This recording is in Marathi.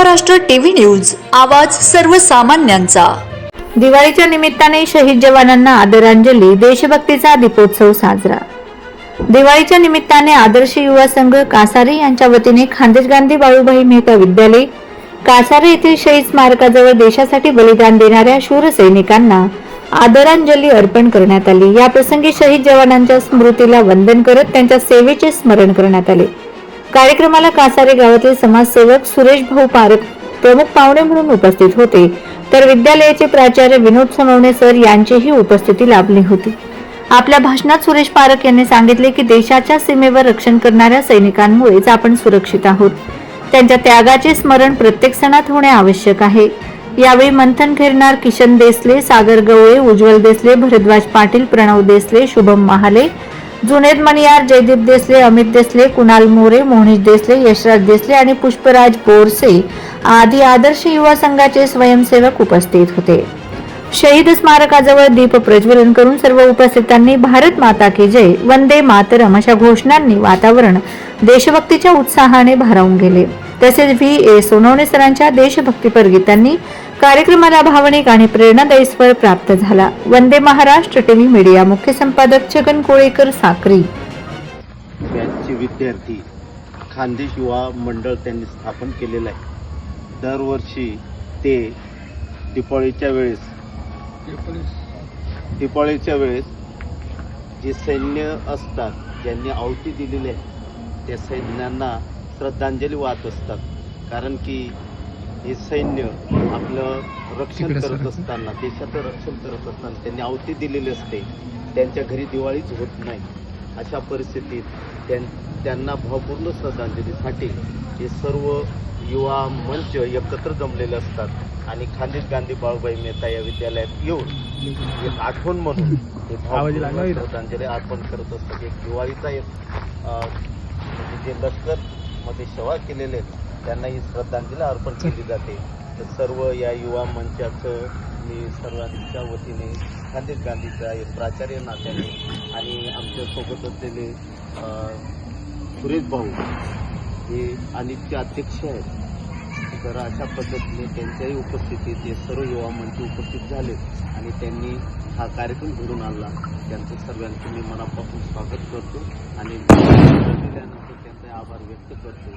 महाराष्ट्र टीव्ही न्यूज आवाज सर्वसामान्यांचा. दिवाळीच्या निमित्ताने शहीद जवानांना आदरांजली देशभक्तीचा दीपोत्सव साजरा. दिवाळीच्या निमित्ताने आदर्श युवा संघ कासारे यांच्या वतीने खानदेश गांधी बाळूभाई मेहता विद्यालय कासारे येथील शहीद स्मारकाजवळ देशासाठी बलिदान देणाऱ्या शूर सैनिकांना आदरांजली अर्पण करण्यात आली. या प्रसंगी शहीद जवानांच्या स्मृतीला वंदन करत त्यांच्या सेवेचे स्मरण करण्यात आले. कार्यक्रमाला कासारे गावातील समाजसेवक सुरेश भाऊ पारख प्रमुख पाहुणे म्हणून उपस्थित होते. तर विद्यालयाचे प्राचार्य विनोद सोनवणे सर यांचीही उपस्थिती लाभली होती. आपल्या भाषणात सुरेश पारख यांनी सांगितले की देशाच्या सीमेवर रक्षण करणाऱ्या सैनिकांमुळेच आपण सुरक्षित आहोत. त्यांच्या त्यागाचे स्मरण प्रत्येक सणात होणे आवश्यक आहे. यावेळी मंथन खेरणार किशन देसले सागर गवळे उज्ज्वल देसले भरद्वाज पाटील प्रणव देसले शुभम महाले जुनेद मणियार जयदीप देसले अमित देसले कुणाल मोरे मोहनीश देसले यशराज देसले आणि पुष्पराज बोरसे आदी आदर्श युवा संघाचे स्वयंसेवक उपस्थित होते. शहीद स्मारकाजवळ दीप प्रज्वलन करून सर्व उपस्थितांनी भारत माता की जय वंदे मातरम अशा घोषणांनी वातावरण देशभक्तीच्या उत्साहाने भारावून गेले. तसेच व्ही ए सोनवणे सरांच्या देशभक्तीपर गीतांनी कार्यक्रमाला भावनिक आणि प्रेरणादायी स्वर प्राप्त झाला. वंदे महाराष्ट्र टीव्ही मीडिया मुख्य संपादक छगन कोळेकर साक्री. त्यांचे विद्यार्थी खानदेश युवा मंडळ त्यांनी स्थापन केलेलं आहे. दरवर्षी ते दिपाळीच्या वेळेस दिपाळीच्या वेळेस जे सैन्य असतात ज्यांनी आवती दिलेली आहे त्या सैन्यांना श्रद्धांजली वाहत असतात. कारण की हे सैन्य आपलं रक्षण करत असताना देशाचं रक्षण करत असताना त्यांनी आहुती दिलेली असते. त्यांच्या घरी दिवाळीच होत नाही. अशा परिस्थितीत त्यां त्यांना भावपूर्ण श्रद्धांजलीसाठी हे सर्व युवा मंच एकत्र जमलेले असतात. आणि खानदेश गांधी बाळूबाई मेहता या विद्यालयात येऊन एक आठवण म्हणून हे भावपूर्ण श्रद्धांजली अर्पण करत असतात. एक दिवाळीचा एक म्हणजे जे लष्करमध्ये सेवा केलेले आहेत त्यांना ही श्रद्धांजली अर्पण केली जाते. तर सर्व या युवा मंचाचं मी सर्वांच्या वतीने गांधी गांधीचा एक प्राचार्य नात्याने आणि आमच्यासोबत असलेले सुरेश भाऊ हे अनितचे अध्यक्ष आहेत. तर अशा पद्धतीने त्यांच्याही उपस्थितीत हे सर्व युवा मंच उपस्थित झाले आणि त्यांनी हा कार्यक्रम घडून आणला. त्यांचं सर्वांचं मी मनापासून स्वागत करतो आणि दिल्यानंतर त्यांचे आभार व्यक्त करतो.